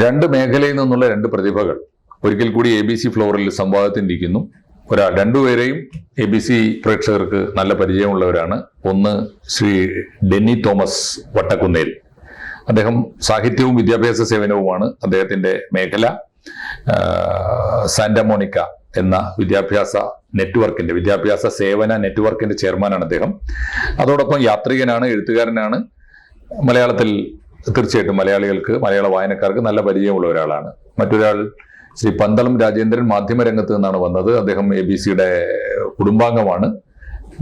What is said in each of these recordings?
രണ്ട് മേഖലയിൽ നിന്നുള്ള രണ്ട് പ്രതിഭകൾ. ഒരിക്കൽ കൂടി എ ബി സി ഫ്ലോറിൽ സംവാദത്തിനിരിക്കുന്നു. ഒരാൾ രണ്ടുപേരെയും എ ബി സി പ്രേക്ഷകർക്ക് നല്ല പരിചയമുള്ളവരാണ്. ഒന്ന് ശ്രീ ഡെന്നി തോമസ് വട്ടക്കുന്നേൽ. അദ്ദേഹം സാഹിത്യവും വിദ്യാഭ്യാസ സേവനവുമാണ് അദ്ദേഹത്തിന്റെ മേഖല. സാന്റമോണിക്ക എന്ന വിദ്യാഭ്യാസ നെറ്റ്വർക്കിന്റെ വിദ്യാഭ്യാസ സേവന നെറ്റ്വർക്കിന്റെ ചെയർമാനാണ് അദ്ദേഹം. അതോടൊപ്പം യാത്രികനാണ് എഴുത്തുകാരനാണ്. മലയാളത്തിൽ തീർച്ചയായിട്ടും മലയാളികൾക്ക് മലയാള വായനക്കാർക്ക് നല്ല പരിചയമുള്ള ഒരാളാണ്. മറ്റൊരാൾ ശ്രീ പന്തളം രാജേന്ദ്രൻ മാധ്യമരംഗത്ത് നിന്നാണ് വന്നത്. അദ്ദേഹം എ ബി സിയുടെ കുടുംബാംഗമാണ്.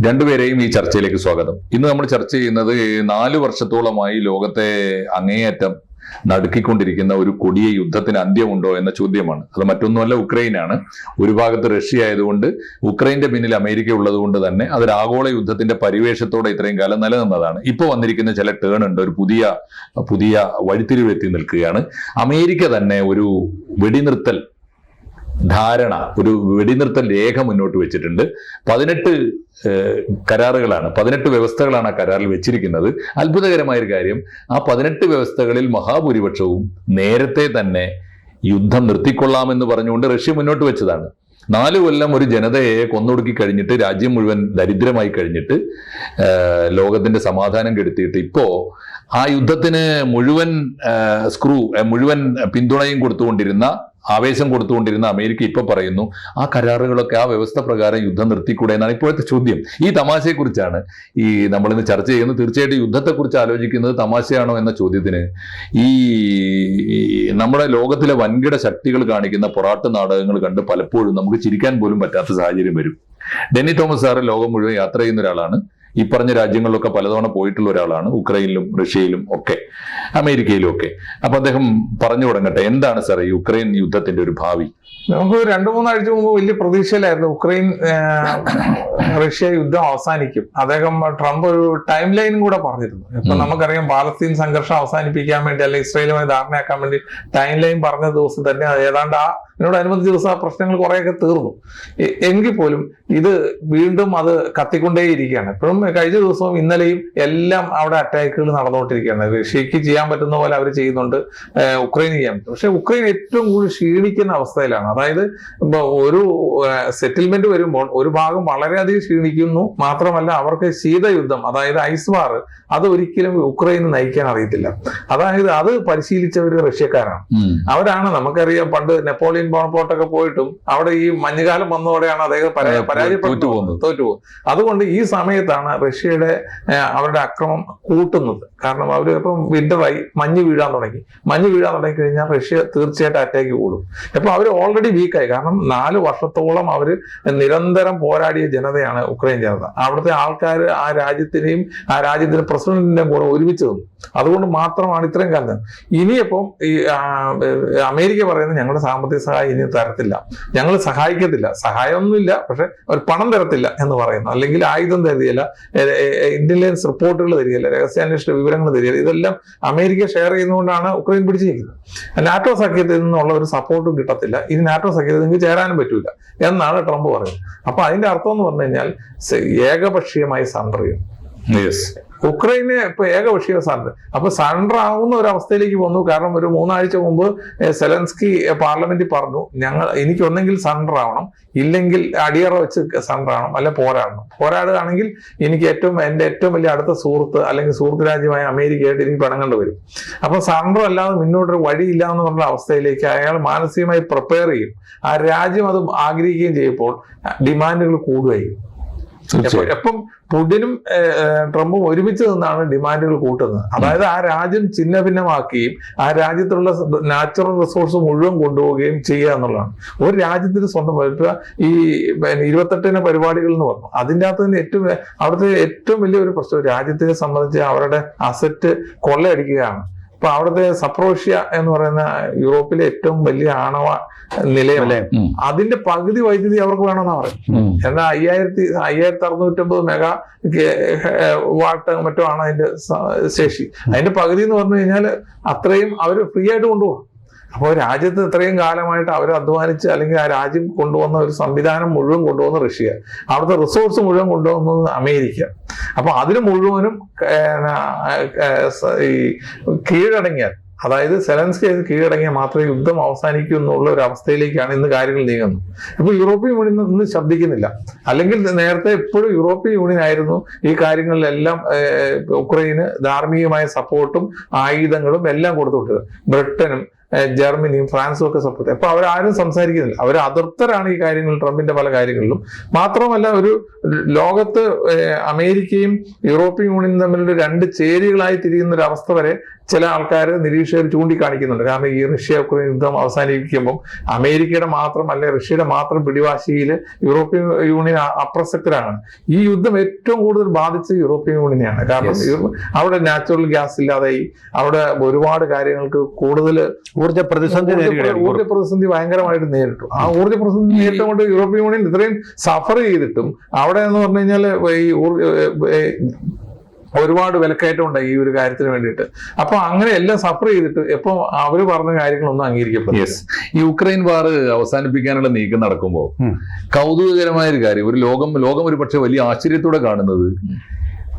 രണ്ടുപേരെയും ഈ ചർച്ചയിലേക്ക് സ്വാഗതം. ഇന്ന് നമ്മൾ ചർച്ച ചെയ്യുന്നത് നാലു വർഷത്തോളമായി ലോകത്തെ അങ്ങേയറ്റം നടുക്കിക്കൊണ്ടിരിക്കുന്ന ഒരു കൊടിയ യുദ്ധത്തിന് അന്ത്യമുണ്ടോ എന്ന ചോദ്യമാണ്. അത് മറ്റൊന്നുമല്ല ഉക്രൈനാണ്. ഒരു ഭാഗത്ത് റഷ്യ ആയതുകൊണ്ട് ഉക്രൈന്റെ പിന്നിൽ അമേരിക്ക ഉള്ളതുകൊണ്ട് തന്നെ അതൊരു ആഗോള യുദ്ധത്തിന്റെ പരിവേഷത്തോടെ ഇത്രയും കാലം നിലനിന്നതാണ്. ഇപ്പോൾ വന്നിരിക്കുന്ന ചില ടേൺ ഉണ്ട്. ഒരു പുതിയ പുതിയ വഴിത്തിരിവെത്തി നിൽക്കുകയാണ്. അമേരിക്ക തന്നെ ഒരു വെടിനിർത്തൽ ധാരണ ഒരു വെടിനിർത്തൽ രേഖ മുന്നോട്ട് വെച്ചിട്ടുണ്ട്. പതിനെട്ട് കരാറുകളാണ് പതിനെട്ട് വ്യവസ്ഥകളാണ് ആ കരാറിൽ വെച്ചിരിക്കുന്നത്. അത്ഭുതകരമായൊരു കാര്യം ആ പതിനെട്ട് വ്യവസ്ഥകളിൽ മഹാഭൂരിപക്ഷവും നേരത്തെ തന്നെ യുദ്ധം നിർത്തിക്കൊള്ളാമെന്ന് പറഞ്ഞുകൊണ്ട് റഷ്യ മുന്നോട്ട് വെച്ചതാണ്. നാല് കൊല്ലം ഒരു ജനതയെ കൊന്നൊടുക്കി കഴിഞ്ഞിട്ട് രാജ്യം മുഴുവൻ ദരിദ്രമായി കഴിഞ്ഞിട്ട് ലോകത്തിന്റെ സമാധാനം കെടുത്തിയിട്ട് ഇപ്പോ ആ യുദ്ധത്തിന് മുഴുവൻ സ്ക്രൂ മുഴുവൻ പിന്തുണയും കൊടുത്തുകൊണ്ടിരുന്ന ആവേശം കൊടുത്തുകൊണ്ടിരുന്ന അമേരിക്ക ഇപ്പൊ പറയുന്നു ആ കരാറുകളൊക്കെ ആ വ്യവസ്ഥ പ്രകാരം യുദ്ധം നിർത്തിക്കൂടെ എന്നാണ് ഇപ്പോഴത്തെ ചോദ്യം. ഈ തമാശയെക്കുറിച്ചാണ് ഈ നമ്മളിന്ന് ചർച്ച ചെയ്യുന്നത്. തീർച്ചയായിട്ടും യുദ്ധത്തെക്കുറിച്ച് ആലോചിക്കുന്നത് തമാശയാണോ എന്ന ചോദ്യത്തിന്. ഈ നമ്മുടെ ലോകത്തിലെ വൻകിട ശക്തികൾ കാണിക്കുന്ന പൊറാട്ട് നാടകങ്ങൾ കണ്ട് പലപ്പോഴും നമുക്ക് ചിരിക്കാൻ പോലും പറ്റാത്ത സാഹചര്യം വരും. ഡെന്നി തോമസ് സാറ് ലോകം മുഴുവൻ യാത്ര ചെയ്യുന്ന ഒരാളാണ്. ഈ പറഞ്ഞ രാജ്യങ്ങളിലൊക്കെ പലതവണ പോയിട്ടുള്ള ഒരാളാണ് ഉക്രൈനിലും റഷ്യയിലും ഒക്കെ അമേരിക്കയിലും ഒക്കെ. അപ്പൊ അദ്ദേഹം പറഞ്ഞു തുടങ്ങട്ടെ എന്താണ് സാർ ഈ ഉക്രൈൻ യുദ്ധത്തിന്റെ ഒരു ഭാവി? നമുക്ക് രണ്ടു മൂന്നാഴ്ച മുമ്പ് വലിയ പ്രതീക്ഷയിലായിരുന്നു ഉക്രൈൻ റഷ്യ യുദ്ധം അവസാനിക്കും. അദ്ദേഹം ട്രംപ് ഒരു ടൈം ലൈനും കൂടെ പറഞ്ഞിരുന്നു. ഇപ്പൊ നമുക്കറിയാം പാലസ്തീൻ സംഘർഷം അവസാനിപ്പിക്കാൻ വേണ്ടി അല്ലെങ്കിൽ ഇസ്രയേലുമായി ധാരണയാക്കാൻ വേണ്ടി ടൈം ലൈൻ പറഞ്ഞ ദിവസം തന്നെ ഏതാണ്ട് ആ ഇതിനോടനുബന്ധിച്ച ദിവസം ആ പ്രശ്നങ്ങൾ കുറെയൊക്കെ തീർന്നു. എങ്കിൽ പോലും ഇത് വീണ്ടും അത് കത്തിക്കൊണ്ടേയിരിക്കുകയാണ്. ഇപ്പോഴും കഴിഞ്ഞ ദിവസവും ഇന്നലെയും എല്ലാം അവിടെ അറ്റാക്കുകൾ നടന്നുകൊണ്ടിരിക്കുകയാണ്. റഷ്യക്ക് ചെയ്യാൻ പറ്റുന്ന പോലെ അവർ ചെയ്യുന്നുണ്ട്. ഉക്രൈൻ ഉക്രൈന് ചെയ്യാൻ പറ്റും. പക്ഷെ ഉക്രൈൻ ഏറ്റവും കൂടുതൽ ക്ഷീണിക്കുന്ന അവസ്ഥയിലാണ്. അതായത് ഒരു സെറ്റിൽമെന്റ് വരുമ്പോൾ ഒരു ഭാഗം വളരെയധികം ക്ഷീണിക്കുന്നു. മാത്രമല്ല അവർക്ക് ശീതയുദ്ധം അതായത് ഐസ് വാർ അത് ഒരിക്കലും ഉക്രൈന് നയിക്കാൻ അറിയത്തില്ല. അതായത് അത് പരിശീലിച്ചവർ റഷ്യക്കാരാണ്. അവരാണ് നമുക്കറിയാം പണ്ട് നെപ്പോളിയൻ ബോണപ്പോട്ടൊക്കെ പോയിട്ടും അവിടെ ഈ മഞ്ഞുകാലം വന്നതോടെയാണ് അദ്ദേഹം പരാജയപ്പെട്ടു തോറ്റുപോകുന്നത്. തോറ്റുപോകും അതുകൊണ്ട് ഈ സമയത്താണ് റഷ്യയുടെ അവരുടെ അക്രമം കൂട്ടുന്നത്. കാരണം അവർ ഇപ്പം വിന്ററായി മഞ്ഞ് വീഴാൻ തുടങ്ങി. മഞ്ഞ് വീഴാൻ തുടങ്ങി കഴിഞ്ഞാൽ റഷ്യ തീർച്ചയായിട്ടും അറ്റാക്ക് കൂടും. അപ്പൊ അവർ ഓൾറെഡി വീക്കായി കാരണം നാല് വർഷത്തോളം അവർ നിരന്തരം പോരാടിയ ജനതയാണ് ഉക്രൈൻ ജനത. അവിടുത്തെ ആൾക്കാർ ആ രാജ്യത്തിനെയും ആ രാജ്യത്തിന്റെ പ്രസിഡന്റിന്റെയും കൂടെ ഒരുമിച്ച് നിന്നു. അതുകൊണ്ട് മാത്രമാണ് ഇത്രയും കാലം. ഇനിയിപ്പം ഈ അമേരിക്ക പറയുന്നത് ഞങ്ങളുടെ സാമ്പത്തിക സഹായം ഇനി തരത്തില്ല. ഞങ്ങൾ സഹായിക്കത്തില്ല. സഹായമൊന്നുമില്ല പക്ഷെ അവർ പണം തരത്തില്ല എന്ന് പറയുന്നു. അല്ലെങ്കിൽ ആയുധം തരികയില്ല ഇന്റലിജൻസ് റിപ്പോർട്ടുകൾ തരികയില്ല രഹസ്യാന്വേഷണ വിവരങ്ങൾ തരികയില്ല. ഇതെല്ലാം അമേരിക്ക ഷെയർ ചെയ്യുന്നതുകൊണ്ടാണ് ഉക്രൈൻ പിടിച്ചിരിക്കുന്നത്. നാറ്റോ സഖ്യത്തിൽ നിന്നുള്ള ഒരു സപ്പോർട്ടും കിട്ടത്തില്ല. ഇനി നാറ്റോ സഖ്യത്തിൽ നിങ്ങൾക്ക് ചേരാനും പറ്റൂല എന്നാണ് ട്രംപ് പറയുന്നത്. അപ്പൊ അതിന്റെ അർത്ഥം എന്ന് പറഞ്ഞു കഴിഞ്ഞാൽ ഏകപക്ഷീയമായി സറണ്ടർ യെസ് ഉക്രൈനെ ഇപ്പൊ ഏകപക്ഷീയ സ്ഥാനത്ത്. അപ്പൊ സറണ്ടർ ആവുന്ന ഒരു അവസ്ഥയിലേക്ക് വന്നു. കാരണം ഒരു മൂന്നാഴ്ച മുമ്പ് സെലൻസ്കി പാർലമെന്റിൽ പറഞ്ഞു ഞങ്ങൾ എനിക്ക് ഒന്നെങ്കിൽ സറണ്ടർ ആവണം ഇല്ലെങ്കിൽ അടിയറ വെച്ച് സറണ്ടർ ആവണം അല്ലെ പോരാടണം. പോരാടുകയാണെങ്കിൽ എനിക്ക് ഏറ്റവും എന്റെ ഏറ്റവും വലിയ അടുത്ത സുഹൃത്ത് അല്ലെങ്കിൽ സുഹൃത്ത് രാജ്യമായ അമേരിക്കയായിട്ട് എനിക്ക് പിണങ്ങേണ്ടി വരും. അപ്പൊ സറണ്ടർ അല്ലാതെ മുന്നോട്ടൊരു വഴിയില്ല എന്ന് പറഞ്ഞ അവസ്ഥയിലേക്ക് അയാൾ മാനസികമായി പ്രിപ്പയർ ചെയ്യും. ആ രാജ്യം അത് ആഗ്രഹിക്കുകയും ചെയ്യുമ്പോൾ ഡിമാൻഡുകൾ കൂടുകയും എപ്പോ- പുടിനും ട്രംപും ഒരുമിച്ച് നിന്നാണ് ഡിമാൻഡുകൾ കൂട്ടുന്നത്. അതായത് ആ രാജ്യം ചിഹ്ന ഭിന്നമാക്കുകയും ആ രാജ്യത്തുള്ള നാച്ചുറൽ റിസോഴ്സ് മുഴുവൻ കൊണ്ടുപോവുകയും ചെയ്യുക എന്നുള്ളതാണ്. ഒരു രാജ്യത്തിന് സ്വന്തം വരുത്തുക ഈ ഇരുപത്തെട്ടിന് പരിപാടികൾ എന്ന് പറഞ്ഞു. അതിന്റെ അകത്ത് തന്നെ ഏറ്റവും അവിടുത്തെ ഏറ്റവും വലിയൊരു പ്രശ്നം രാജ്യത്തിനെ സംബന്ധിച്ച് അവരുടെ അസറ്റ് കൊള്ളയടിക്കുകയാണ്. ഇപ്പൊ അവിടുത്തെ സപ്രോഷ്യ എന്ന് പറയുന്ന യൂറോപ്പിലെ ഏറ്റവും വലിയ ആണവ നിലയം. അല്ലേ അതിന്റെ പകുതി വൈദ്യുതി അവർക്ക് വേണമെന്നാ പറയും. എന്നാൽ അയ്യായിരത്തി അയ്യായിരത്തി അറുന്നൂറ്റമ്പത് മെഗാ വാട്ട് മറ്റോ ആണ് അതിന്റെ ശേഷി. അതിന്റെ പകുതി എന്ന് പറഞ്ഞു കഴിഞ്ഞാൽ അത്രയും അവർ ഫ്രീ ആയിട്ട് കൊണ്ടുപോകും അപ്പോൾ രാജ്യത്ത് ഇത്രയും കാലമായിട്ട് അവർ അധ്വാനിച്ച് അല്ലെങ്കിൽ ആ രാജ്യം കൊണ്ടുവന്ന ഒരു സംവിധാനം മുഴുവൻ കൊണ്ടുവന്ന റഷ്യ. അവിടുത്തെ റിസോഴ്സ് മുഴുവൻ കൊണ്ടുവന്നത് അമേരിക്ക. അപ്പോൾ അതിന് മുഴുവനും ഈ കീഴടങ്ങിയാൽ അതായത് സെലൻസ്കി കീഴടങ്ങിയാൽ മാത്രമേ യുദ്ധം അവസാനിക്കൂ എന്നുള്ള ഒരു അവസ്ഥയിലേക്കാണ് ഇന്ന് കാര്യങ്ങൾ നീങ്ങുന്നത്. ഇപ്പോൾ യൂറോപ്യൻ യൂണിയൻ ഇന്ന് ശബ്ദിക്കുന്നില്ല. അല്ലെങ്കിൽ നേരത്തെ എപ്പോഴും യൂറോപ്യൻ യൂണിയൻ ആയിരുന്നു. ഈ കാര്യങ്ങളിലെല്ലാം ഉക്രൈന് ധാർമ്മികമായ സപ്പോർട്ടും ആയുധങ്ങളും എല്ലാം കൊടുത്തുവിട്ടത് ബ്രിട്ടനും ജർമ്മനിയും ഫ്രാൻസും ഒക്കെ സപ്പോർട്ട് അപ്പൊ അവരാരും സംസാരിക്കുന്നില്ല. അവർ അതൃപ്തരാണ് ഈ കാര്യങ്ങളിൽ ട്രംപിന്റെ പല കാര്യങ്ങളിലും. മാത്രമല്ല ഒരു ലോകത്ത് അമേരിക്കയും യൂറോപ്യൻ യൂണിയനും തമ്മിലുള്ള രണ്ട് ചേരികളായി തിരിയുന്ന ഒരു അവസ്ഥ വരെ ചില ആൾക്കാർ നിരീക്ഷകർ ചൂണ്ടിക്കാണിക്കുന്നുണ്ട്. കാരണം ഈ റഷ്യ ഉക്രൈൻ യുദ്ധം അവസാനിപ്പിക്കുമ്പോൾ അമേരിക്കയുടെ മാത്രം അല്ലെ റഷ്യയുടെ മാത്രം പിടിവാശിയിൽ യൂറോപ്യൻ യൂണിയൻ അപ്രസക്തരാണ്. ഈ യുദ്ധം ഏറ്റവും കൂടുതൽ ബാധിച്ചത് യൂറോപ്യൻ യൂണിയനെയാണ്. കാരണം. അവിടെ നാച്ചുറൽ ഗ്യാസ് ഇല്ലാതായി. അവിടെ ഒരുപാട് കാര്യങ്ങൾക്ക് കൂടുതൽ ഊർജ പ്രതിസന്ധി ഊർജ പ്രതിസന്ധി ഭയങ്കരമായിട്ട് നേരിട്ടു. ആ ഊർജ പ്രതിസന്ധി നേരിട്ടുകൊണ്ട് യൂറോപ്യൻ യൂണിയൻ ഇത്രയും സഫർ ചെയ്തിട്ടും അവിടെ എന്ന് പറഞ്ഞു കഴിഞ്ഞാൽ ഈ ഒരുപാട് വിലക്കയറ്റം ഉണ്ടായി ഈ ഒരു കാര്യത്തിന് വേണ്ടിയിട്ട്. അപ്പൊ അങ്ങനെ എല്ലാം സഫർ ചെയ്തിട്ട് ഇപ്പൊ അവർ പറഞ്ഞ കാര്യങ്ങളൊന്നും അംഗീകരിക്കപ്പെടും യുക്രൈൻ വാർ അവസാനിപ്പിക്കാനുള്ള നീക്കം നടക്കുമ്പോൾ. കൗതുകകരമായ ഒരു കാര്യം ഒരു ലോകം ലോകം ഒരു പക്ഷെ വലിയ ആശ്ചര്യത്തോടെ കാണുന്നത്.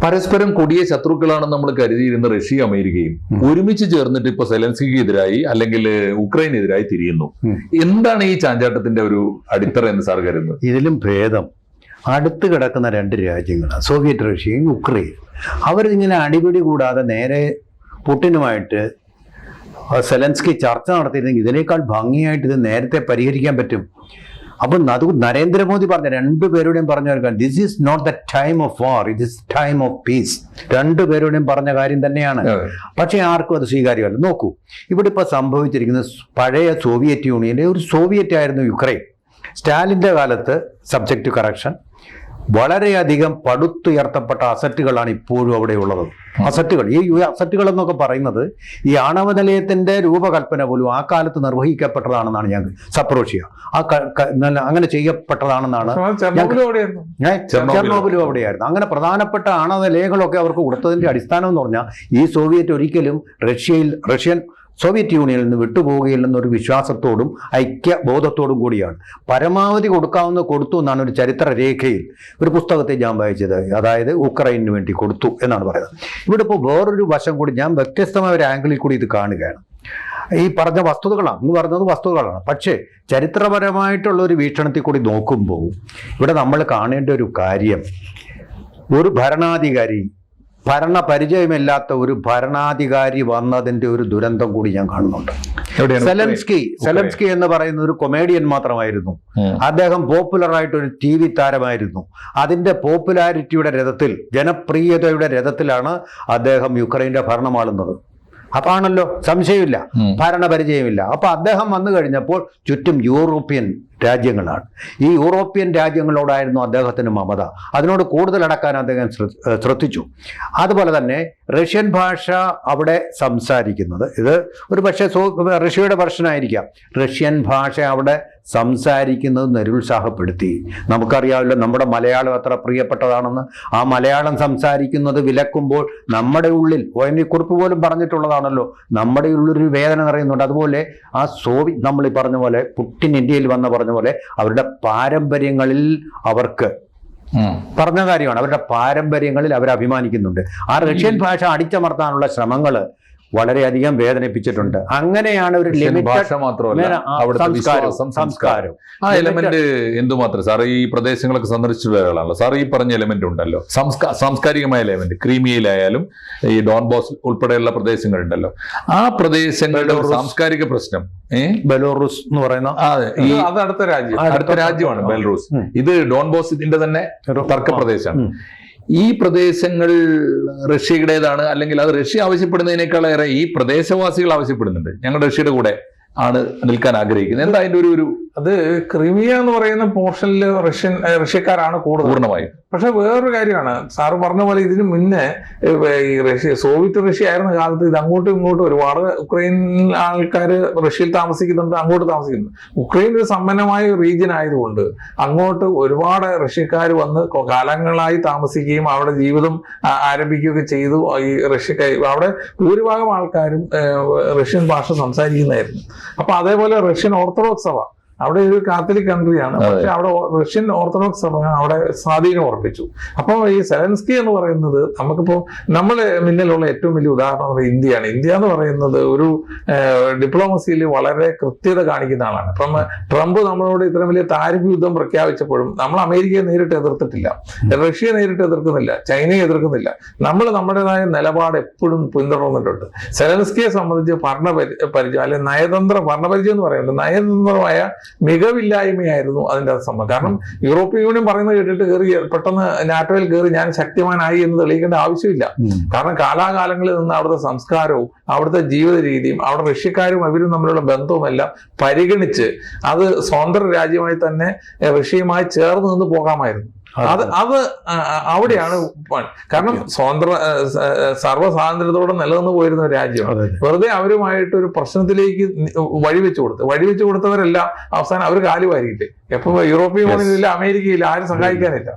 പരസ്പരം കൊടിയ ശത്രുക്കളാണെന്ന് നമ്മൾ കരുതിയിരുന്ന റഷ്യയും അമേരിക്കയും ഒരുമിച്ച് ചേർന്നിട്ട് ഇപ്പൊ സെലൻസ്കിക്ക് എതിരായി അല്ലെങ്കിൽ ഉക്രൈനെതിരായി തിരിയുന്നു. എന്താണ് ഈ ചാഞ്ചാട്ടത്തിന്റെ ഒരു അടിത്തറ എന്ന് സാർ കരുതുന്നത്? ഇതിലും ഭേദം. അടുത്ത് കിടക്കുന്ന രണ്ട് രാജ്യങ്ങളാണ്. സോവിയറ്റ് റഷ്യയും യുക്രൈൻ അവരിങ്ങനെ അടിപിടി കൂടാതെ നേരെ പുട്ടിനുമായിട്ട് സെലൻസ്കി ചർച്ച നടത്തിയിരുന്നെങ്കിൽ ഇതിനേക്കാൾ ഭംഗിയായിട്ട് ഇത് നേരത്തെ പരിഹരിക്കാൻ പറ്റും. അപ്പം അത് നരേന്ദ്രമോദി പറഞ്ഞ രണ്ടുപേരുടെയും പറഞ്ഞ ഒരു കാര്യം this is not the time of war it is time of peace രണ്ടുപേരുടെയും പറഞ്ഞ കാര്യം തന്നെയാണ്. പക്ഷേ ആർക്കും അത് സ്വീകാര്യമല്ല. നോക്കൂ ഇവിടെ ഇപ്പോൾ സംഭവിച്ചിരിക്കുന്നത് പഴയ സോവിയറ്റ് യൂണിയന്റെ ഒരു സോവിയറ്റ് ആയിരുന്നു യുക്രൈൻ. സ്റ്റാലിന്റെ കാലത്ത് സബ്ജക്റ്റ് കറക്ഷൻ വളരെയധികം പടുത്തുയർത്തപ്പെട്ട അസറ്റുകളാണ് ഇപ്പോഴും അവിടെ ഉള്ളത് അസറ്റുകൾ ഈ അസറ്റുകൾ എന്നൊക്കെ പറയുന്നത് ഈ ആണവ നിലയത്തിന്റെ രൂപകൽപ്പന പോലും ആ കാലത്ത് നിർവഹിക്കപ്പെട്ടതാണെന്നാണ് ഞാൻ സപ്രോഷ്യ ആ അങ്ങനെ ചെയ്യപ്പെട്ടതാണെന്നാണ് ചെർണോബിലും അവിടെയായിരുന്നു. അങ്ങനെ പ്രധാനപ്പെട്ട ആണവ നിലയങ്ങളൊക്കെ അവർക്ക് കൊടുത്തതിന്റെ അടിസ്ഥാനം എന്ന് പറഞ്ഞാൽ ഈ സോവിയറ്റ് ഒരിക്കലും റഷ്യയിൽ റഷ്യൻ സോവിയറ്റ് യൂണിയനിൽ നിന്ന് വിട്ടുപോകുകയില്ലെന്നൊരു വിശ്വാസത്തോടും ഐക്യബോധത്തോടും കൂടിയാണ്. പരമാവധി കൊടുക്കാവുന്ന കൊടുത്തു എന്നാണ് ഒരു ചരിത്ര രേഖയിൽ ഒരു പുസ്തകത്തെ ഞാൻ വായിച്ചത്. അതായത് ഉക്രൈനു വേണ്ടി കൊടുത്തു എന്നാണ് പറയുന്നത്. ഇവിടെ ഇപ്പോൾ വേറൊരു വശം കൂടി ഞാൻ വ്യത്യസ്തമായ ഒരു ആംഗിളിൽ കൂടി ഇത് കാണുകയാണ്. ഈ പറഞ്ഞ വസ്തുതകളാണ്. എന്ന് പറഞ്ഞത് വസ്തുതകളാണ്. പക്ഷേ ചരിത്രപരമായിട്ടുള്ള ഒരു വീക്ഷണത്തിൽ കൂടി നോക്കുമ്പോൾ ഇവിടെ നമ്മൾ കാണേണ്ട ഒരു കാര്യം ഒരു ഭരണാധികാരി ഭരണ പരിചയമില്ലാത്ത ഒരു ഭരണാധികാരി വന്നതിന്റെ ഒരു ദുരന്തം കൂടി ഞാൻ കാണുന്നുണ്ട്. സെലൻസ്കി സെലൻസ്കി എന്ന് പറയുന്ന ഒരു കൊമേഡിയൻ മാത്രമായിരുന്നു. അദ്ദേഹം പോപ്പുലർ ആയിട്ട് ഒരു ടി വി താരമായിരുന്നു. അതിന്റെ പോപ്പുലാരിറ്റിയുടെ രഥത്തിൽ ജനപ്രിയതയുടെ രഥത്തിലാണ് അദ്ദേഹം യുക്രൈന്റെ ഭരണമാളുന്നത്. അപ്പാണല്ലോ? സംശയമില്ല. ഭരണപരിചയമില്ല. അപ്പൊ അദ്ദേഹം വന്നു കഴിഞ്ഞപ്പോൾ ചുറ്റും യൂറോപ്യൻ രാജ്യങ്ങളാണ്. ഈ യൂറോപ്യൻ രാജ്യങ്ങളോടായിരുന്നു അദ്ദേഹത്തിന് മമത. അതിനോട് കൂടുതൽ അടക്കാൻ അദ്ദേഹം ശ്ര- ശ്രദ്ധിച്ചു. അതുപോലെ തന്നെ റഷ്യൻ ഭാഷ അവിടെ സംസാരിക്കുന്നത് ഇത് ഒരു പക്ഷേ റഷ്യയുടെ വെർഷനായിരിക്കാം റഷ്യൻ ഭാഷ അവിടെ സംസാരിക്കുന്നത് നിരുത്സാഹപ്പെടുത്തി. നമുക്കറിയാമല്ലോ നമ്മുടെ മലയാളം എത്ര പ്രിയപ്പെട്ടതാണെന്ന്. ആ മലയാളം സംസാരിക്കുന്നത് വിലക്കുമ്പോൾ നമ്മുടെ ഉള്ളിൽ ഒ എൻ വി കുറിപ്പ് പോലും പറഞ്ഞിട്ടുള്ളതാണല്ലോ. നമ്മുടെ ഉള്ളിലൊരു വേദന നിറയുന്നുണ്ട്. അതുപോലെ ആ സോവി നമ്മൾ ഈ പറഞ്ഞ പോലെ പുട്ടിൻ ഇന്ത്യയിൽ വന്ന പറഞ്ഞ പോലെ അവരുടെ പാരമ്പര്യങ്ങളിൽ അവർക്ക്. പറഞ്ഞ കാര്യമാണ്. അവരുടെ പാരമ്പര്യങ്ങളിൽ അവർ അഭിമാനിക്കുന്നുണ്ട്. ആ റഷ്യൻ ഭാഷ അടിച്ചമർത്താനുള്ള ശ്രമങ്ങൾ വളരെയധികം വേദനിപ്പിച്ചിട്ടുണ്ട്. അങ്ങനെയാണ് ഒരു ഭാഷ മാത്രമല്ല സംസ്കാരം ആ എലമെന്റ് എന്തുമാത്രം? സാർ ഈ പ്രദേശങ്ങളൊക്കെ സന്ദർശിച്ചു വരാളാണല്ലോ സാർ ഈ പറഞ്ഞ എലമെന്റ് ഉണ്ടല്ലോ. സംസ്കാ സാംസ്കാരികമായ എലമെന്റ് ക്രീമിയയിലായാലും ഈ ഡോൺ ബോസ് ഉൾപ്പെടെയുള്ള പ്രദേശങ്ങളുണ്ടല്ലോ. ആ പ്രദേശങ്ങളുടെ സാംസ്കാരിക പ്രശ്നം ബെലോറൂസ് എന്ന് പറയുന്ന അടുത്ത രാജ്യം. അടുത്ത രാജ്യമാണ് ബെൽറൂസ് ഇത് ഡോൺ ബോസിന്റെ തന്നെ തർക്ക പ്രദേശമാണ്. ഈ പ്രദേശങ്ങൾ റഷ്യയുടേതാണ് അല്ലെങ്കിൽ അത് റഷ്യ ആവശ്യപ്പെടുന്നതിനേക്കാളേറെ ഈ പ്രദേശവാസികൾ ആവശ്യപ്പെടുന്നുണ്ട്. ഞങ്ങൾ റഷ്യയുടെ കൂടെ ആണ് നിൽക്കാൻ ആഗ്രഹിക്കുന്നത്. എന്താ അതിന്റെ ഒരു ഒരു അത് ക്രിമിയ എന്ന് പറയുന്ന പോർഷനിൽ റഷ്യൻ റഷ്യക്കാരാണ് കൂടുതൽ. പൂർണമായും. പക്ഷെ വേറൊരു കാര്യമാണ്. സാറ് പറഞ്ഞ പോലെ ഇതിന് മുന്നേ ഈ റഷ്യ സോവിയറ്റ് റഷ്യ ആയിരുന്ന കാലത്ത് ഇത് അങ്ങോട്ടും ഇങ്ങോട്ടും ഒരുപാട് ഉക്രൈൻ ആൾക്കാർ റഷ്യയിൽ താമസിക്കുന്നുണ്ട് അങ്ങോട്ട് താമസിക്കുന്നുണ്ട്. ഉക്രൈൻ ഒരു സമ്പന്നമായ റീജിയൻ ആയതുകൊണ്ട് അങ്ങോട്ട് ഒരുപാട് റഷ്യക്കാർ വന്ന് കാലങ്ങളായി താമസിക്കുകയും അവിടെ ജീവിതം ആരംഭിക്കുകയൊക്കെ ചെയ്തു. ഈ റഷ്യക്കാർ അവിടെ ഭൂരിഭാഗം ആൾക്കാരും റഷ്യൻ ഭാഷ സംസാരിക്കുന്നതായിരുന്നു. അപ്പൊ അതേപോലെ റഷ്യൻ ഓർത്തഡോക്സ് സഭ. അവിടെ ഒരു കാത്തലിക് കൺട്രിയാണ് പക്ഷെ അവിടെ റഷ്യൻ ഓർത്തഡോക്സ് സഭ അവിടെ സ്വാധീനം ഉറപ്പിച്ചു. അപ്പോൾ ഈ സെലൻസ്കി എന്ന് പറയുന്നത് നമുക്കിപ്പോ നമ്മളെ മുന്നിലുള്ള ഏറ്റവും വലിയ ഉദാഹരണം ഇന്ത്യയാണ്. ഇന്ത്യ എന്ന് പറയുന്നത് ഒരു ഡിപ്ലോമസിയിൽ വളരെ കൃത്യത കാണിക്കുന്ന ആളാണ്. അപ്പം ട്രംപ് നമ്മളോട് ഇത്ര വലിയ താരിഫ് യുദ്ധം പ്രഖ്യാപിച്ചപ്പോഴും നമ്മൾ അമേരിക്കയെ നേരിട്ട് എതിർത്തിട്ടില്ല. റഷ്യയെ നേരിട്ട് എതിർക്കുന്നില്ല. ചൈനയെ എതിർക്കുന്നില്ല. നമ്മൾ നമ്മുടേതായ നിലപാട് എപ്പോഴും പിന്തുടർന്നിട്ടുണ്ട്. സെലൻസ്കിയെ സംബന്ധിച്ച് ഭരണപരി പരിചയം അല്ലെങ്കിൽ നയതന്ത്ര ഭരണപരിചയം എന്ന് പറയുന്നത് നയതന്ത്രമായ മികവില്ലായ്മയായിരുന്നു അതിന്റെ സംഭവം. കാരണം യൂറോപ്യൻ യൂണിയൻ പറയുന്നത് കേട്ടിട്ട് കയറി പെട്ടെന്ന് നാറ്റോയിൽ കയറി ഞാൻ ശക്തിമാനായി എന്ന് തെളിയിക്കേണ്ട ആവശ്യമില്ല. കാരണം കാലാകാലങ്ങളിൽ നിന്ന് അവിടുത്തെ സംസ്കാരവും അവിടുത്തെ ജീവിത രീതിയും അവിടെ റഷ്യക്കാരും അവരും തമ്മിലുള്ള ബന്ധവും എല്ലാം പരിഗണിച്ച് അത് സ്വതന്ത്ര രാജ്യമായി തന്നെ റഷ്യയുമായി ചേർന്ന് നിന്ന് പോകാമായിരുന്നു. അത് അത് അവിടെയാണ് കാരണം സ്വതന്ത്ര സർവസ്വാതന്ത്ര്യത്തോടെ സർവ സ്വാതന്ത്ര്യത്തോടെ നിലനിന്ന് പോയിരുന്ന ഒരു രാജ്യമാണ്. വെറുതെ അവരുമായിട്ട് ഒരു പ്രശ്നത്തിലേക്ക് വഴി വഴിവെച്ചു കൊടുത്തു വഴിവെച്ചു കൊടുത്തവരെല്ലാം അവസാനം അവർ കാൽ വാരിയില്ലേ എപ്പോ യൂറോപ്യൻ യൂണിയനില്ല അമേരിക്കയില്ല ആരും സഹായിക്കാനില്ല.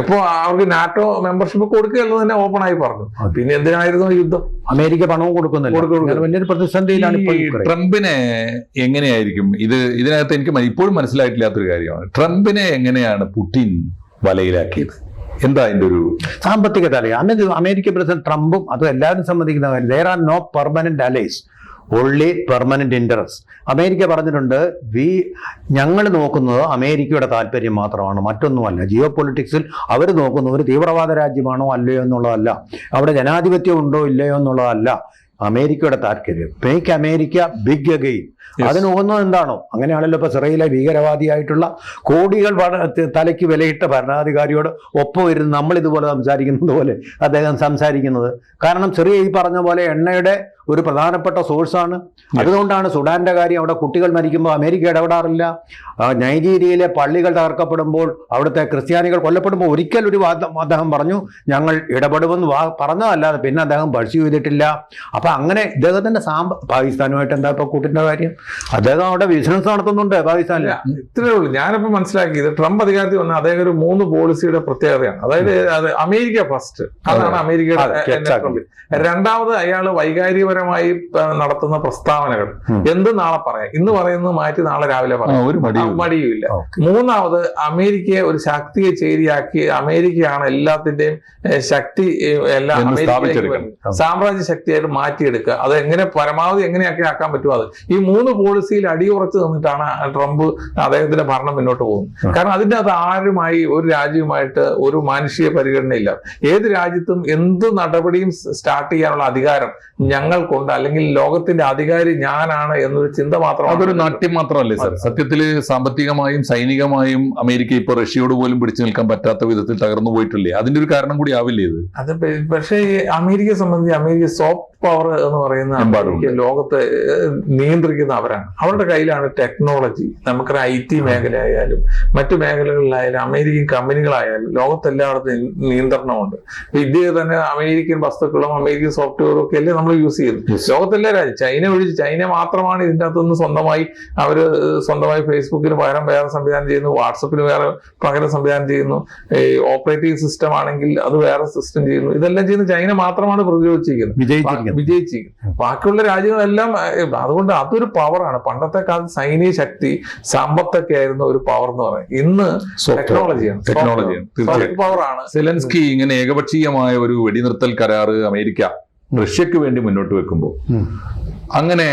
ഇപ്പോ അവർക്ക് നാറ്റോ മെമ്പർഷിപ്പ് കൊടുക്കുക എന്ന് തന്നെ ഓപ്പൺ ആയി പറഞ്ഞു. പിന്നെ എന്തിനായിരുന്നു യുദ്ധം? അമേരിക്ക പണവും കൊടുക്കുന്നില്ല. വലിയൊരു പ്രതിസന്ധിയിലാണ്. ട്രംപിനെ എങ്ങനെയായിരിക്കും? ഇത് ഇതിനകത്ത് എനിക്ക് ഇപ്പോഴും മനസ്സിലായിട്ടില്ലാത്തൊരു കാര്യമാണ്. ട്രംപിനെ എങ്ങനെയാണ് പുടിൻ വലയിലാക്കിയത്. എന്താ അതിന്റെ ഒരു സാമ്പത്തിക തലയ അന്ന് അമേരിക്ക പ്രസിഡന്റ് ട്രംപും അത് എല്ലാവരും സമ്മതിക്കുന്ന കാര്യം. There are no permanent allies only permanent interest America പറഞ്ഞിട്ടുണ്ട് വി ഞങ്ങൾ നോക്കുന്നത് അമേരിക്കയുടെ താല്പര്യം മാത്രമാണ് മറ്റൊന്നുമല്ല. ജിയോ പൊളിറ്റിക്സിൽ അവർ നോക്കുന്നത് ഒരു തീവ്രവാദ രാജ്യമാണോ അല്ലയോ എന്നുള്ളതല്ല. അവിടെ ജനാധിപത്യം ഉണ്ടോ ഇല്ലയോ എന്നുള്ളതല്ല. അമേരിക്കയുടെ താല്പര്യം make America big again Yes. അതിന് ഒന്നും എന്താണോ? അങ്ങനെയാണല്ലോ ഇപ്പൊ സിറയിലെ ഭീകരവാദിയായിട്ടുള്ള കോടികൾ തലയ്ക്ക് വിലയിട്ട ഭരണാധികാരിയോട് ഒപ്പം ഇരുന്ന് നമ്മൾ ഇതുപോലെ സംസാരിക്കുന്നത് പോലെ അദ്ദേഹം സംസാരിക്കുന്നത്. കാരണം ചെറിയ ഈ പറഞ്ഞ പോലെ എണ്ണയുടെ ഒരു പ്രധാനപ്പെട്ട സോഴ്സാണ്. അതുകൊണ്ടാണ് സുഡാന്റെ കാര്യം അവിടെ കുട്ടികൾ മരിക്കുമ്പോൾ അമേരിക്ക ഇടപെടാറില്ല. നൈജീരിയയിലെ പള്ളികൾ തകർക്കപ്പെടുമ്പോൾ അവിടുത്തെ ക്രിസ്ത്യാനികൾ കൊല്ലപ്പെടുമ്പോൾ ഒരിക്കൽ ഒരു അദ്ദേഹം പറഞ്ഞു ഞങ്ങൾ ഇടപെടുമെന്ന് പറഞ്ഞതല്ലാതെ പിന്നെ അദ്ദേഹം പഴ്സ്യൂ ചെയ്തിട്ടില്ല. അപ്പൊ അങ്ങനെ ഇദ്ദേഹത്തിന്റെ സാമ്പ പാകിസ്ഥാനുമായിട്ട് എന്താ ഇപ്പൊ കൂട്ടിന്റെ കാര്യം? അദ്ദേഹം അവിടെ ബിസിനസ് നടത്തുന്നുണ്ട് പാകിസ്ഥാനിൽ. ഇത്രയേ ഉള്ളൂ. ഞാനിപ്പോ മനസ്സിലാക്കിയത് ട്രംപ് അധികാരത്തിൽ വന്ന അദ്ദേഹം ഒരു മൂന്ന് പോളിസിയുടെ പ്രത്യേകതയാണ്. അതായത് അത് അമേരിക്ക ഫസ്റ്റ്. അതാണ് അമേരിക്കയുടെ. രണ്ടാമത് അയാൾ വൈകാരികപരമായി ആ, നടത്തുന്ന പ്രസ്താവനകൾ. എന്ത് നാളെ പറയാം? ഇന്ന് പറയുന്നത് മാറ്റി നാളെ രാവിലെ പറയാം. ഒരു മടിയുമില്ല. മൂന്നാമത് അമേരിക്കയെ ഒരു ശക്തിയെ ചേരിയാക്കി അമേരിക്കയാണ് എല്ലാത്തിന്റെയും ശക്തി എല്ലാം. സാമ്രാജ്യ ശക്തിയായിട്ട് മാറ്റിയെടുക്കുക. അത് എങ്ങനെ പരമാവധി എങ്ങനെയൊക്കെ ആക്കാൻ പറ്റുമോ അത്? ഈ മൂന്ന് പോളിസിയിൽ അടിയുറച്ച് നിന്നിട്ടാണ് ട്രംപ് അദ്ദേഹത്തിന്റെ ഭരണം മുന്നോട്ട് പോകുന്നത്. കാരണം അതിന്റെ അത് ആരുമായി ഒരു രാജ്യവുമായിട്ട് ഒരു മാനുഷിക പരിഗണനയില്ല. ഏത് രാജ്യത്തും എന്ത് നടപടിയും സ്റ്റാർട്ട് ചെയ്യാനുള്ള അധികാരം ഞങ്ങൾക്കുണ്ട് അല്ലെങ്കിൽ ലോകത്തിന്റെ അധികാരി ഞാനാണ് എന്നൊരു ചിന്ത മാത്രം അതൊരു നാട്യം മാത്രമല്ലേ സർ? സത്യത്തിൽ സാമ്പത്തികമായും സൈനികമായും അമേരിക്ക ഇപ്പൊ റഷ്യയോട് പോലും പിടിച്ചു നിൽക്കാൻ പറ്റാത്ത വിധത്തിൽ തകർന്നു പോയിട്ടില്ലേ? അതിന്റെ ഒരു കാരണം കൂടി ആവില്ലേ ഇത്? അത് പക്ഷേ അമേരിക്കയെ സംബന്ധിച്ച് അമേരിക്ക സോഫ്റ്റ് പവർ എന്ന് പറയുന്ന. ലോകത്തെ നിയന്ത്രിക്കുന്ന അവരാണ്. അവരുടെ കയ്യിലാണ് ടെക്നോളജി നമുക്കൊരു ഐ ടി മേഖലയായാലും മറ്റു മേഖലകളിലായാലും അമേരിക്കൻ കമ്പനികളായാലും ലോകത്തെല്ലായിടത്തും നിയന്ത്രണമുണ്ട്. ഇന്ത്യയിൽ തന്നെ അമേരിക്കൻ വസ്തുക്കളും അമേരിക്കൻ സോഫ്റ്റ്വെയറും ഒക്കെ അല്ലേ നമ്മൾ യൂസ് ചെയ്യുന്നത്. ലോകത്തെല്ലാ രാജ്യം ചൈന ഒഴിച്ച് ചൈന മാത്രമാണ് ഇതിന്റെ അകത്തുനിന്ന് സ്വന്തമായി അവർ സ്വന്തമായി ഫേസ്ബുക്കിന് പകരം വേറെ സംവിധാനം ചെയ്യുന്നു വാട്സപ്പിന് വേറെ പകരം സംവിധാനം ചെയ്യുന്നു ഈ ഓപ്പറേറ്റിംഗ് സിസ്റ്റം ആണെങ്കിൽ അത് വേറെ സിസ്റ്റം ചെയ്യുന്നു. ഇതെല്ലാം ചെയ്യുന്ന ചൈന മാത്രമാണ് പ്രതിരോധിച്ചിരിക്കുന്നത്. വിജയിച്ചിരിക്കുന്നത് വിജയിച്ചിരിക്കുന്നത് ബാക്കിയുള്ള രാജ്യങ്ങളെല്ലാം അതുകൊണ്ട് അതൊരു പവറാണ് പണ്ടത്തെ കാലത്ത് സൈനിക ശക്തി സമ്പത്തൊക്കെ ആയിരുന്ന ഒരു പവർ എന്ന് പറയുന്നത്. ഇന്ന് ടെക്നോളജിയാണ് ടെക്നോളജിയാണ് പവറാണ് സെലൻസ്കി ഇങ്ങനെ ഏകപക്ഷീയമായ ഒരു വെടിനിർത്തൽ കരാറ് അമേരിക്ക റഷ്യക്ക് വേണ്ടി മുന്നോട്ട് വെക്കുമ്പോൾ അങ്ങനെ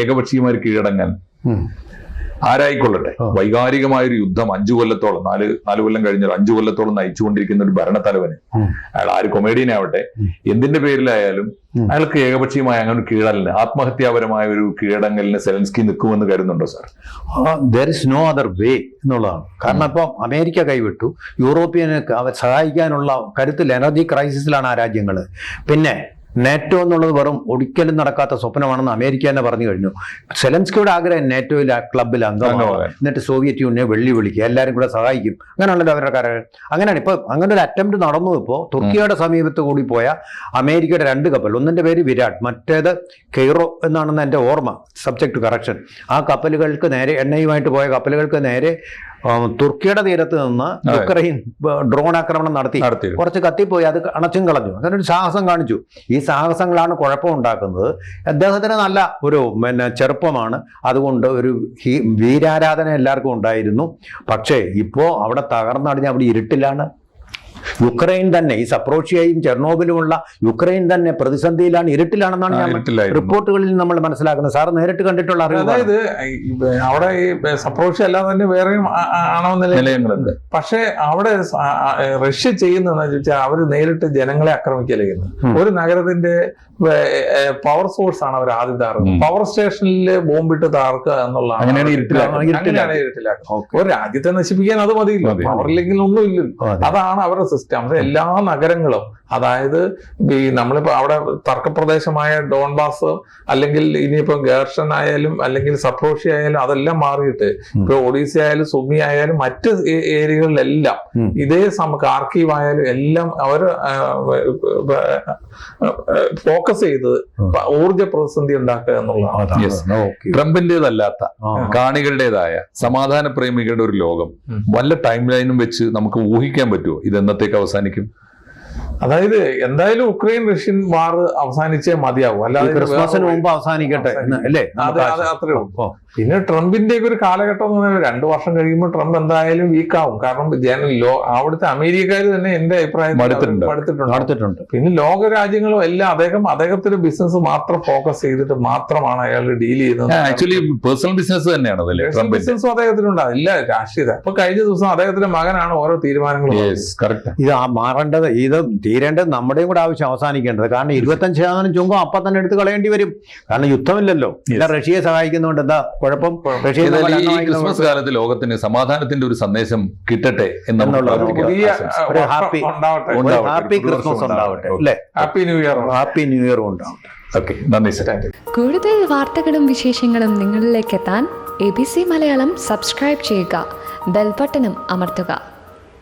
ഏകപക്ഷീയമായി കീഴടങ്ങാൻ. ആരായിക്കൊള്ളട്ടെ? വൈകാരികമായ ഒരു യുദ്ധം അഞ്ചു കൊല്ലത്തോളം നാല് നാല് കൊല്ലം കഴിഞ്ഞാൽ അഞ്ചു കൊല്ലത്തോളം നയിച്ചുകൊണ്ടിരിക്കുന്ന ഒരു ഭരണത്തലവന്. അയാൾ ആര് കൊമേഡിയൻ ആവട്ടെ എന്തിന്റെ പേരിലായാലും. അയാൾക്ക് ഏകപക്ഷീയമായ അങ്ങനെ ഒരു കീഴലിന് ആത്മഹത്യാപരമായ ഒരു കീഴടങ്ങലിന് സെലൻസ്കി നിൽക്കുമെന്ന് കരുതുന്നുണ്ടോ sir there is no other way എന്നുള്ളതാണ്. കാരണം ഇപ്പം അമേരിക്ക കൈവിട്ടു യൂറോപ്യനെ സഹായിക്കാനുള്ള കരുത്തിൽ എനർജി ക്രൈസിസിലാണ് ആ രാജ്യങ്ങൾ പിന്നെ നേറ്റോ എന്നുള്ളത് വെറും ഒരിക്കലും നടക്കാത്ത സ്വപ്നമാണെന്ന് അമേരിക്ക തന്നെ പറഞ്ഞു കഴിഞ്ഞു. സെലൻസ്കിയുടെ ആഗ്രഹം നാറ്റോയിൽ ക്ലബിൽ അംഗമാണ് എന്നിട്ട് സോവിയറ്റ് യൂണിയനെ വെള്ളി വിളിക്കുക. എല്ലാവരും കൂടെ സഹായിക്കും. അങ്ങനെയാണല്ലോ അവരുടെ കാര്യം അങ്ങനെയാണ് ഇപ്പൊ അങ്ങനെ ഒരു അറ്റംപ്റ്റ് നടന്നു ഇപ്പോൾ തുർക്കിയുടെ സമീപത്ത് കൂടി പോയ അമേരിക്കയുടെ രണ്ട് കപ്പൽ. ഒന്നിന്റെ പേര് വിരാട് മറ്റേത് കെയ്റോ എന്നാണെന്ന് എന്റെ ഓർമ്മ. സബ്ജക്ട് കറക്ഷൻ ആ കപ്പലുകൾക്ക് നേരെ എണ്ണയുമായിട്ട് പോയ കപ്പലുകൾക്ക് നേരെ തുർക്കിയുടെ തീരത്ത് നിന്ന് യുക്രൈൻ ഡ്രോൺ ആക്രമണം നടത്തി. കുറച്ച് കത്തിപ്പോയി അത് അണച്ചും കളഞ്ഞു. അങ്ങനെ ഒരു സാഹസം കാണിച്ചു. ഈ സാഹസങ്ങളാണ് കുഴപ്പമുണ്ടാക്കുന്നത് അദ്ദേഹത്തിന് നല്ല ഒരു പിന്നെ ചെറുപ്പമാണ്. അതുകൊണ്ട് ഒരു വീരാരാധന എല്ലാവർക്കും ഉണ്ടായിരുന്നു. പക്ഷേ ഇപ്പോൾ അവിടെ തകർന്നടിഞ്ഞ് അവിടെ ഇരുട്ടിലാണ്. യുക്രൈൻ തന്നെ ഈ സപ്രോഷ്യയും ചെർണോബിലുമുള്ള യുക്രൈൻ തന്നെ പ്രതിസന്ധിയിലാണ് ഇരുട്ടിലാണെന്നാണ് ഞാൻ റിപ്പോർട്ടുകളിൽ നമ്മൾ മനസ്സിലാക്കുന്നത്. സാർ നേരിട്ട് കണ്ടിട്ടുള്ള അറിവ് അതായത് അവിടെ ഈ സപ്രോഷ്യ അല്ലാതെ തന്നെ വേറെയും ആണവ നിലയങ്ങളുണ്ട് പക്ഷേ അവിടെ റഷ്യ ചെയ്യുന്നതെന്ന് വെച്ചാൽ അവർ നേരിട്ട് ജനങ്ങളെ ആക്രമിക്കുക ഒരു നഗരത്തിന്റെ പവർ സോഴ്സ് ആണ് അവർ ആദ്യം താറുന്നത്. പവർ സ്റ്റേഷനിൽ ബോംബിട്ട് താർക്കുക എന്നുള്ളതാണ് അങ്ങനെയാണ് ഇരുട്ടിലാക്കുക. ഒരു രാജ്യത്തെ നശിപ്പിക്കാൻ അത് മതിയില്ല. അവരില്ലെങ്കിൽ ഒന്നുമില്ല അതാണ് അവരുടെ സിസ്റ്റം അത് എല്ലാ നഗരങ്ങളും അതായത് ഈ നമ്മളിപ്പോ അവിടെ തർക്കപ്രദേശമായ ഡോൺബാസ് അല്ലെങ്കിൽ ഇനിയിപ്പോ ഗേർഷൻ ആയാലും അല്ലെങ്കിൽ സപ്രോഷി ആയാലും അതെല്ലാം മാറിയിട്ട്. ഇപ്പൊ ഒഡീസ ആയാലും സുമി ആയാലും മറ്റ് ഏരിയകളിലെല്ലാം ഇതേ സമ കാർക്കീവ് ആയാലും എല്ലാം അവർ ഫോക്കസ് ചെയ്തത് ഉം. ഊർജ പ്രതിസന്ധി ഉണ്ടാക്കുക എന്നുള്ളതാണ്. ട്രംപിന്റേതല്ലാത്ത കാണികളുടേതായ സമാധാന പ്രേമികളുടെ ഒരു ലോകം. വല്ല ടൈം ലൈനും വെച്ച് നമുക്ക് ഊഹിക്കാൻ പറ്റുമോ ഇത് എന്നത്തേക്ക് അവസാനിക്കും. അതായത് എന്തായാലും ഉക്രൈൻ റഷ്യൻ വാർ അവസാനിച്ചേ മതിയാവും. അല്ലാതെ ക്രിസ്മസിന് മുമ്പ് അവസാനിക്കട്ടെ അല്ലേ? അത്രേ ഉള്ളൂ. പിന്നെ ട്രംപിന്റെ ഒരു കാലഘട്ടം എന്ന് പറഞ്ഞാൽ രണ്ടു വർഷം കഴിയുമ്പോൾ ട്രംപ് എന്തായാലും വീക്കാവും. കാരണം ജന ലോ അവിടുത്തെ അമേരിക്കക്കാർ തന്നെ എന്റെ അഭിപ്രായം പഠിത്തിട്ടുണ്ട് പിന്നെ ലോക രാജ്യങ്ങളും എല്ലാം അദ്ദേഹം അദ്ദേഹത്തിന്റെ ബിസിനസ് മാത്രം ഫോക്കസ് ചെയ്തിട്ട് മാത്രമാണ് അയാൾ ഡീൽ ചെയ്യുന്നത്. ആക്ച്വലി പേഴ്സണൽ ബിസിനസ് തന്നെയാണ് ബിസിനസ്സും അദ്ദേഹത്തിനുണ്ട്. ഇല്ല രാഷ്ട്രീയത അപ്പൊ കഴിഞ്ഞ ദിവസം അദ്ദേഹത്തിന്റെ മകനാണ് ഓരോ തീരുമാനങ്ങളും ഇത് മാറേണ്ടത് ഇത് തീരേണ്ടത് നമ്മുടെയും കൂടെ ആവശ്യം അവസാനിക്കേണ്ടത്. കാരണം ഇരുപത്തഞ്ച് ശതമാനം ചുങ്കം അപ്പം തന്നെ എടുത്ത് കളയേണ്ടി വരും. കാരണം യുദ്ധമില്ലല്ലോ. പിന്നെ റഷ്യയെ സഹായിക്കുന്നതുകൊണ്ട് എന്താ കുഴപ്പം? റഷ്യ ഈ ക്രിസ്മസ് കാലത്ത് ലോകത്തിന് സമാധാനത്തിന്റെ ഒരു സന്ദേശം കിട്ടട്ടെ എന്നുള്ള ഒരു ഹാപ്പി ക്രിസ്മസ് ഉണ്ടാവട്ടെ. ഉണ്ടാവട്ടെ. അല്ലേ? Happy new year happy new year ഉണ്ടാവട്ടെ. ഓക്കെ. നന്ദി സർ. കൂടുതൽ വാർത്തകളും വിശേഷങ്ങളും നിങ്ങളിലേക്ക് എത്താൻ A B C Malayalam subscribe ചെയ്യുക. ബെൽബട്ടനും അമർത്തുക.